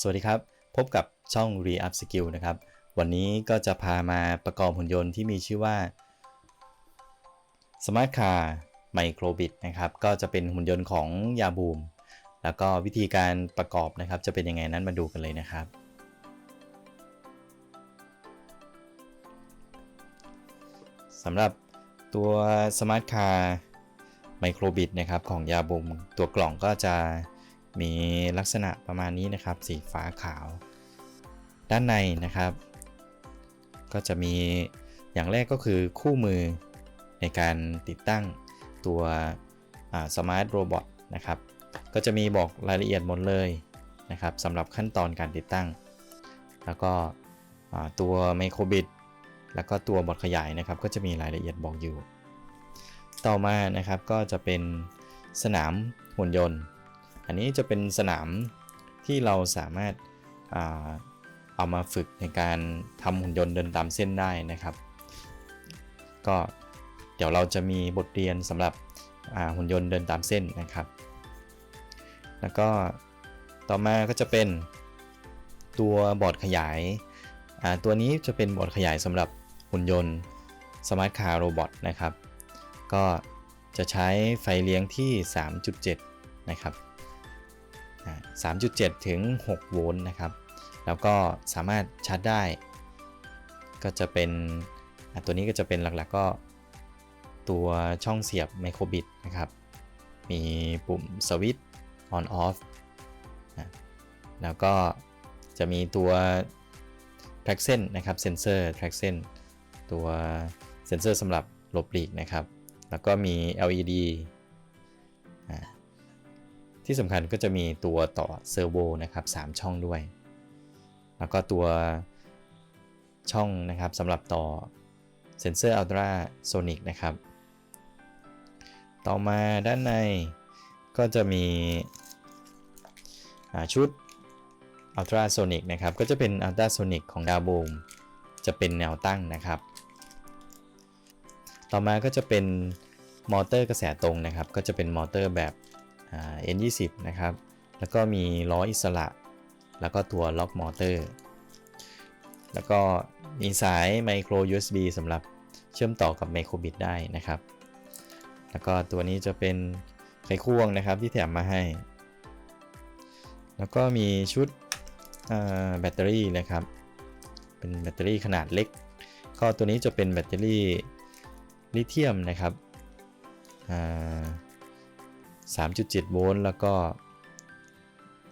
สวัสดีครับ พบกับช่อง Re Up Skill นะครับ วันนี้ก็จะพามาประกอบหุ่นยนต์ที่มีชื่อว่า Smart Car Microbit นะครับ ก็จะเป็นหุ่นยนต์ของยาบูม แล้วก็วิธีการประกอบนะครับ จะเป็นยังไงนั้นมาดูกันเลยนะครับ สำหรับตัว Smart Car Microbit นะครับของยาบูมตัวกล่องก็จะ มีลักษณะประมาณนี้นะครับ สีฟ้าขาว ด้านในนะครับ ก็จะมีอย่างแรกก็คือคู่มือในการติดตั้งตัวสมาร์ทโรบอทนะครับ ก็จะมีบอกรายละเอียดหมดเลยนะครับสำหรับขั้นตอนการติดตั้ง แล้วก็ตัวไมโครบิตแล้วก็ตัวบอดขยายนะครับ ก็จะมีรายละเอียดบอกอยู่ ต่อมานะครับก็จะเป็นสนามหุ่นยนต์ อันนี้จะเป็นสนามที่เราสามารถเอามาฝึกในการทำหุ่นยนต์เดินตามเส้นได้นะครับ ก็เดี๋ยวเราจะมีบทเรียนสำหรับหุ่นยนต์เดินตามเส้นนะครับ แล้วก็ต่อมาก็จะเป็นตัวบอร์ดขยาย ตัวนี้จะเป็นบอร์ดขยายสำหรับหุ่นยนต์สมาร์ทคาร์โรบอทนะครับ ก็จะใช้ไฟเลี้ยงที่ 3.7 นะครับ 3.7 ถึง 6 โวลต์นะครับ แล้วก็สามารถชาร์จได้ ก็จะเป็นตัวนี้ก็จะเป็นหลักๆก็ ตัวช่องเสียบไมโครบิตนะครับ มีปุ่มสวิตช์ on off นะแล้วก็จะมีตัว track เส้นนะครับเซนเซอร์ track เส้นตัวเซนเซอร์สำหรับหลบหลีกนะครับ แล้วก็มี LED ที่สำคัญก็จะมีตัวต่อเซอร์โวนะครับ3ช่องด้วย แล้วก็ตัวช่องนะครับสำหรับต่อเซนเซอร์อัลตราโซนิกนะครับ ต่อมาด้านในก็จะมีชุดอัลตราโซนิกนะครับ ก็จะเป็นอัลตราโซนิกของดาวบูมจะเป็นแนวตั้งนะครับ ต่อมาก็จะเป็นมอเตอร์กระแสตรงนะครับ ก็จะเป็นมอเตอร์แบบ N20 นะครับ แล้วก็มีล้ออิสระ แล้วก็ตัวล็อกมอเตอร์ แล้วก็มีสายไมโคร USB สำหรับเชื่อมต่อกับไมโครบิตได้นะครับ แล้วก็ตัวนี้จะเป็นไขควงนะครับที่แถมมาให้ แล้วก็มีชุดแบตเตอรี่นะครับ เป็นแบตเตอรี่ขนาดเล็ก ก็ตัวนี้จะเป็นแบตเตอรี่ลิเธียมนะครับ 3.7 โวลต์แล้วก็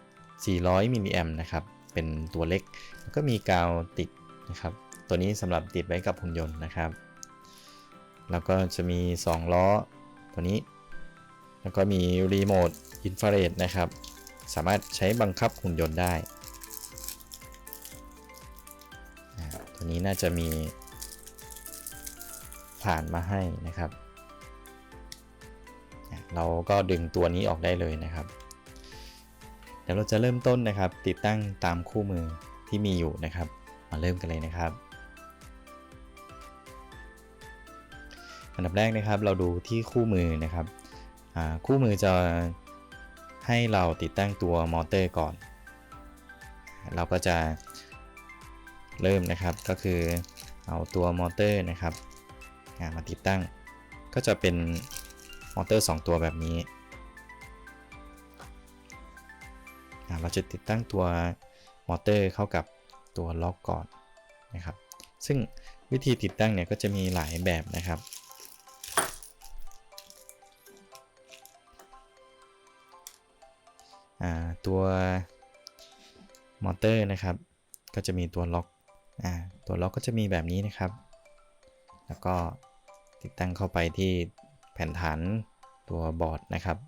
400 มิลลิแอมนะครับ เป็นตัวเล็ก แล้วก็มีกาวติดนะครับ ตัวนี้สำหรับติดไว้กับหุ่นยนต์นะครับ แล้วก็จะมี 2 ล้อตัวนี้ แล้วก็มีรีโมทอินฟราเรดนะครับ สามารถใช้บังคับหุ่นยนต์ได้ ตัวนี้น่าจะมีผ่านมาให้นะครับ เราก็ดึงตัวนี้ออกได้เลยนะครับเดี๋ยวเราจะเริ่มต้นนะครับ ติดตั้งตามคู่มือที่มีอยู่นะครับ มาเริ่มกันเลยนะครับ อันดับแรกนะครับเราดูที่คู่มือนะครับคู่มือจะให้เราติดตั้งตัวมอเตอร์ก่อน เราก็จะเริ่มนะครับก็คือเอาตัวมอเตอร์นะครับมาติดตั้งก็จะเป็น มอเตอร์ 2 ตัวแบบนี้ เราจะติดตั้งตัวมอเตอร์เข้ากับตัวล็อกก่อนนะครับ ซึ่งวิธีติดตั้งเนี่ยก็จะมีหลายแบบนะครับ ตัวมอเตอร์นะครับ ก็จะมีตัวล็อกตัวล็อกก็จะมีแบบนี้นะครับ แล้วก็ติดตั้งเข้าไปที่ แผ่นฐานตัวบอร์ดนะครับ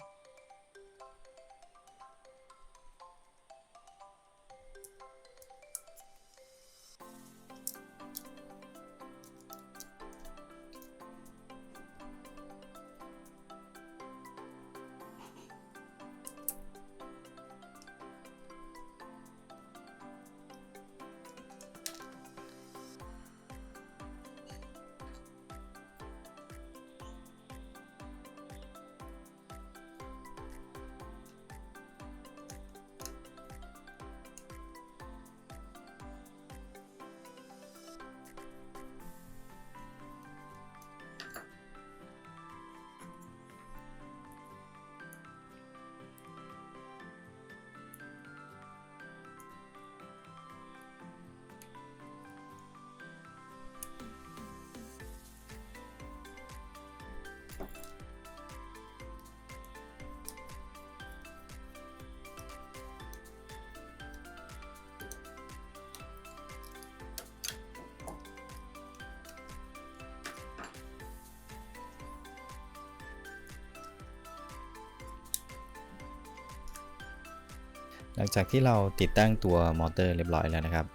หลังจากที่เราติดตั้งตัวมอเตอร์เรียบร้อยแล้วนะครับ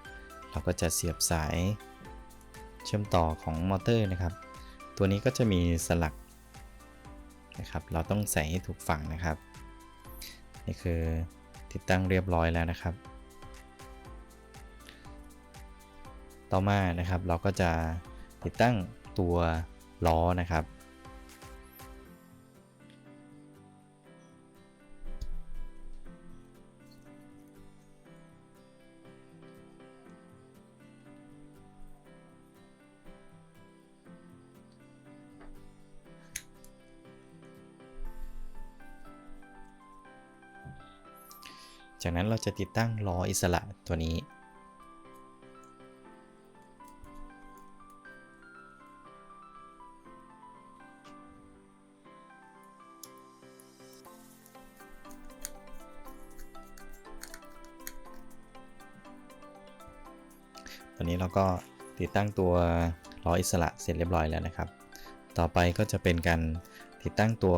เราก็จะเสียบสายเชื่อมต่อของมอเตอร์นะครับ ตัวนี้ก็จะมีสลักนะครับ เราต้องใส่ให้ถูกฝั่งนะครับ นี่คือติดตั้งเรียบร้อยแล้วนะครับ ต่อมานะครับเราก็จะติดตั้งตัวล้อนะครับ จากนั้นเราจะติดตั้งล้ออิสระตัวนี้ ตอนนี้เราก็ติดตั้งตัวล้ออิสระเสร็จเรียบร้อยแล้วนะครับ ต่อไปก็จะเป็นการติดตั้งตัว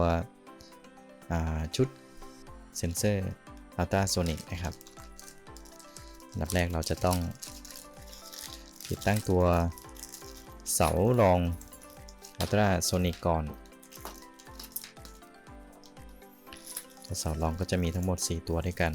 ชุดเซนเซอร์ อัลตราโซนิกนะครับอันดับแรกเราจะต้อง ติดตั้งตัวเสารองอัลตราโซนิกก่อนตัวเสารองก็จะมีทั้งหมด 4 ตัวด้วยกัน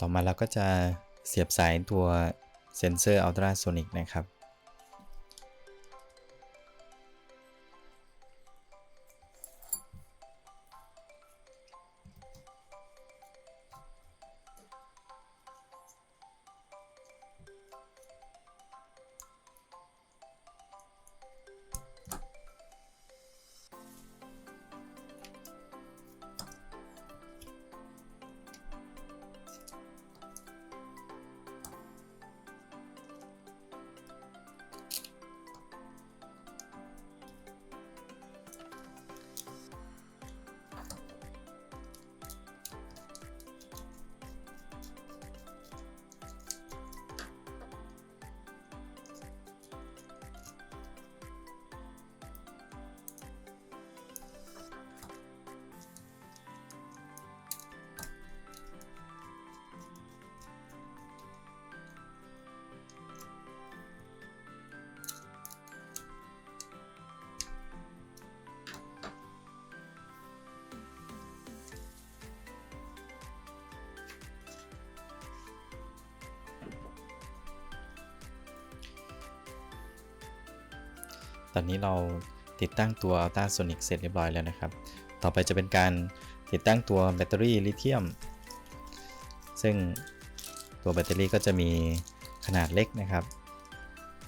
ต่อมาเราก็จะเสียบสายตัวเซนเซอร์อัลตราโซนิกนะครับ อนนี้เราติดตั้งตัว Ultra Sonic เสร็จเรียบร้อยแล้วนะครับ ต่อไปจะเป็นการติดตั้งตัวแบตเตอรี่ลิเธียม ซึ่งตัวแบตเตอรี่ก็จะมีขนาดเล็กนะครับ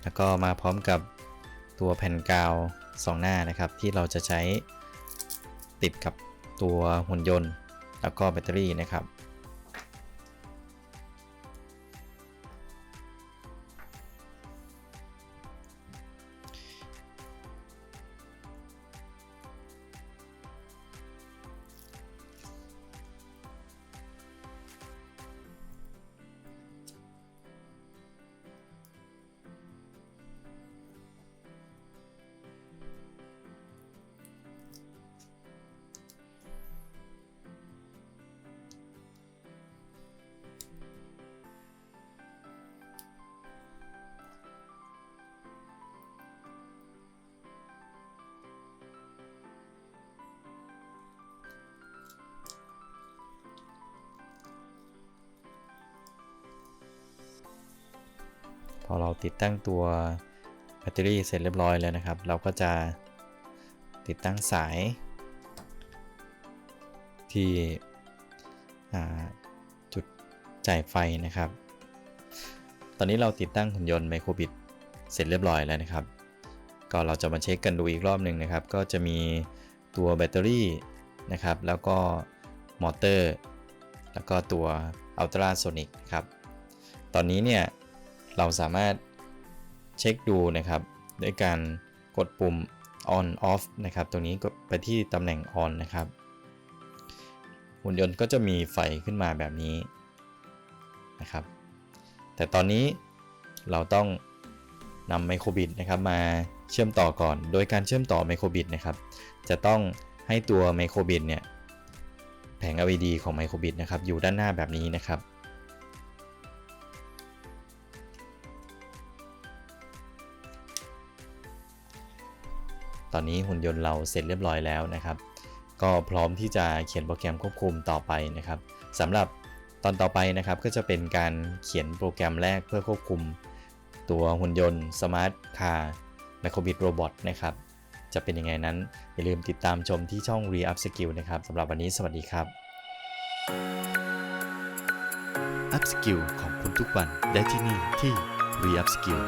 แล้วก็มาพร้อมกับตัวแผ่นกาว2หน้านะครับ ที่เราจะใช้ติดกับตัวหุ่นยนต์ แล้วก็แบตเตอรี่นะครับ อเราติดตั้งตัวแบตเตอรี่เสร็จเรียบร้อยแล้วนะครับ เราก็จะติดตั้งสาย ที่จุดจ่ายไฟนะครับ ตอนนี้เราติดตั้งหุ่นยนต์ไมโครบิตเสร็จเรียบร้อยแล้วนะครับ ก็เราจะมาเช็คกันดูอีกรอบหนึ่งนะครับ ก็จะมีตัวแบตเตอรี่นะครับ แล้วก็มอเตอร์ แล้วก็ตัวอัลตราโซนิกครับ ตอนนี้เนี่ย เราสามารถเช็คดูนะครับด้วยการกดปุ่ม on off นะครับตรงนี้ก็ไปที่ตำแหน่ง on นะครับ หุ่นยนต์ก็จะมีไฟขึ้นมาแบบนี้นะครับ แต่ตอนนี้เราต้องนำไมโครบิตนะครับมาเชื่อมต่อก่อน โดยการเชื่อมต่อไมโครบิตนะครับ จะต้องให้ตัวไมโครบิตเนี่ยแผง LED ของไมโครบิตนะครับ อยู่ด้านหน้าแบบนี้นะครับ ตอนนี้หุ่นยนต์เราเสร็จเรียบร้อยแล้วนะครับ ก็พร้อมที่จะเขียนโปรแกรมควบคุมต่อไปนะครับสำหรับตอนต่อไปนะครับก็จะเป็นการเขียนโปรแกรมแรกเพื่อควบคุม ตัวหุ่นยนต์สมาร์ทคาร์ไมโครบิทโรบอทนะครับ จะเป็นยังไงนั้น อย่าลืมติดตามชมที่ช่อง Re Up Skill นะครับสำหรับวันนี้สวัสดีครับ Up Skill ของคุณทุกวันได้ที่นี่ที่ Re Up Skill